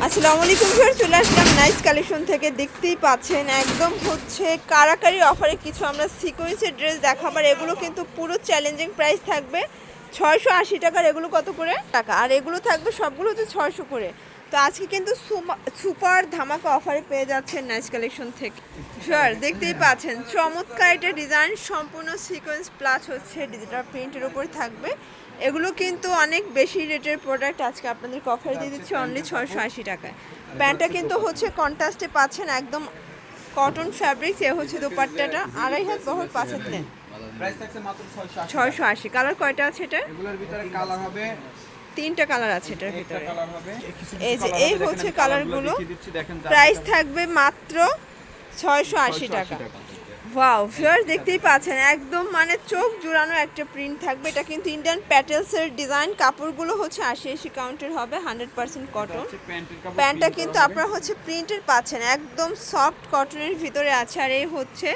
আসসালামু আলাইকুম স্যার চলে আসলাম নাইস কালেকশন থেকে। দেখতেই পাচ্ছেন, একদম হচ্ছে কারাকারি অফারে কিছু আমরা সিকোয়েন্সের ড্রেস দেখাবার এগুলো কিন্তু পুরো চ্যালেঞ্জিং প্রাইস থাকবে। ছয়শো আশি টাকার এগুলো কত করে? টাকা। আর এগুলো থাকবে সবগুলো হচ্ছে ছয়শো করে। তো আজকে কিন্তু সুপার ধামাকা অফারে পেয়ে যাচ্ছেন নাইস কালেকশন থেকে। স্যার দেখতেই পাচ্ছেন। চমৎকার এটা ডিজাইন সম্পূর্ণ সিকোয়েন্স প্লাস হচ্ছে ডিজিটাল প্রিন্টের উপর থাকবে। এগুলো কিন্তু অনেক বেশি রেটের প্রোডাক্ট আজকে আপনাদের অফারে দিয়ে দিচ্ছি অনলি ছয়শো আশি টাকায়। প্যান্টটা কিন্তু হচ্ছে কন্ট্রাস্টে পাচ্ছেন একদম কটন ফ্যাব্রিক্স এ হচ্ছে দোপাট্টাটা। আড়াই হাত বহর পাঁচ হাত নেন প্রাইস থাকছে মাত্র 680 ছয়শো আশি। কালার কয়টা আছে এটা? এগুলোর ভিতরে কালার হবে তিনটা কালার আছে এটার ভিতরে। এই যে এই হচ্ছে কালারগুলো প্রাইস থাকবে মাত্র ছয়শো আশি টাকা। ওয়াও ভিউয়ার দেখতেই পাচ্ছেন একদম মানে চোখ জোড়ানো একটা প্রিন্ট থাকবে। এটা কিন্তু ইন্ডিয়ান প্যাটেলসের ডিজাইন কাপড়গুলো হচ্ছে আশি আশি কাউন্টের হবে হান্ড্রেড পার্সেন্ট কটন প্যান্টটা কিন্তু আপনারা হচ্ছে প্রিন্টের পাচ্ছেন একদম সফট কটনের ভিতরে আছে। আর এই হচ্ছে।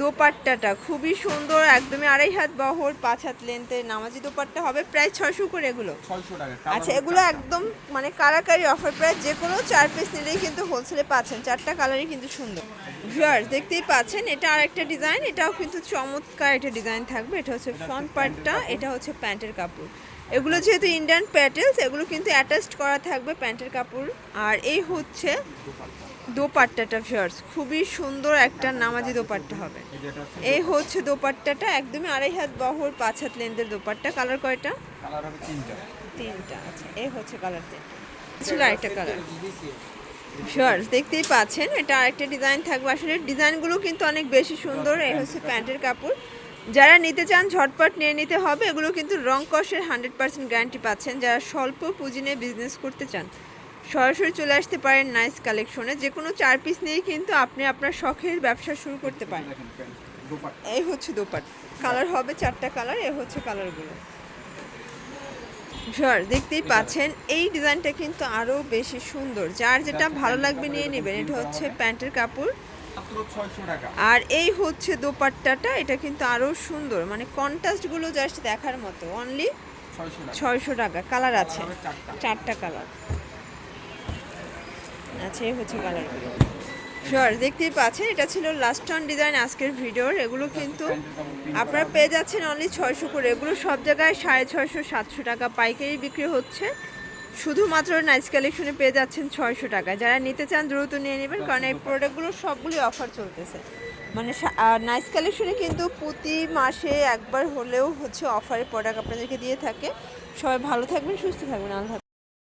দোপাট্টাটা খুবই সুন্দর একদমই আড়াই হাত বহর পাঁচ হাত লেন্থের নামাজি দোপাট্টা হবে প্রায় ছয়শো করে এগুলো। 600 টাকা আচ্ছা এগুলো একদম মানে কারাকারি অফার প্রায় যে কোনো চার পিস নিলেই কিন্তু হোলসেলে পাচ্ছেন। চারটা কালারই কিন্তু সুন্দর। ভিউয়ার্স দেখতেই পাচ্ছেন এটা আরেকটা ডিজাইন এটাও কিন্তু চমৎকার একটা ডিজাইন থাকবে। এটা হচ্ছে ফ্রন্ট পার্টটা এটা হচ্ছে প্যান্টের কাপড়। এগুলো যেহেতু ইন্ডিয়ান প্যাটেলস এগুলো কিন্তু অ্যাটাচড করা থাকবে প্যান্টের কাপড়। আর এই হচ্ছে দোপাট্টাটা ভিউয়ার্স খুবই সুন্দর একটা নামাজি দোপাট্টা হবে। এই হচ্ছে দোপাট্টাটা একদমই আড়াই হাত বহর পাঁচ হাত লেন্থের দোপাট্টা। কালার কয়টা? কালার হবে তিনটা। তিনটা আচ্ছা এই হচ্ছে কালার তিনটা ছিল আরেকটা কালার শিওর্স দেখতেই পাচ্ছেন এটা আরেকটা ডিজাইন থাকবে। আসলে ডিজাইনগুলো কিন্তু অনেক বেশি সুন্দর। এই হচ্ছে প্যান্টের কাপড়। যারা নিতে চান, ঝটপট নিয়ে নিতে হবে। এগুলো কিন্তু রং কষের হান্ড্রেড পার্সেন্ট গ্যারান্টি পাচ্ছেন। যারা স্বল্প পুঁজি নিয়ে বিজনেস করতে চান, সরাসরি চলে আসতে পারেন নাইস কালেকশনে যে কোনো চার পিস নিয়েই কিন্তু আপনি আপনার শখের ব্যবসা শুরু করতে পারেন। এই হচ্ছে দোপাট। কালার হবে চারটা কালার এ হচ্ছে কালারগুলো ভিউয়ার দেখতেই পাচ্ছেন, এই ডিজাইনটা কিন্তু আরও বেশি সুন্দর। যার যেটা ভালো লাগবে নিয়ে নেবেন, এটা হচ্ছে প্যান্টের কাপড়। মাত্র 600 টাকা আর এই হচ্ছে দোপাট্টাটা এটা কিন্তু আরও সুন্দর। মানে কন্ট্রাস্টগুলো জাস্ট দেখার মতো। অনলি ছয়শো টাকা। কালার আছে। চারটা। কালার আচ্ছা এই হচ্ছে কালারগুলো শিওর দেখতেই পাচ্ছেন এটা ছিল লাস্ট অন ডিজাইন আজকের ভিডিওর এগুলো কিন্তু আপনারা পেয়ে যাচ্ছেন অনলি ছয়শো করে। এগুলো সব জায়গায় সাড়ে ছয়শো সাতশো টাকা পাইকারি বিক্রি হচ্ছে। শুধুমাত্র নাইস কালেকশনে পেয়ে যাচ্ছেন ছয়শো টাকা। যারা নিতে চান, দ্রুত নিয়ে নেবেন, কারণ এই প্রোডাক্টগুলো সবগুলি অফার চলতেছে। মানে নাইস কালেকশনে কিন্তু প্রতি মাসে একবার হলেও হচ্ছে অফারের প্রোডাক্ট আপনাদেরকে দিয়ে থাকে। সবাই ভালো থাকবেন, সুস্থ থাকবেন, আল্লাহ।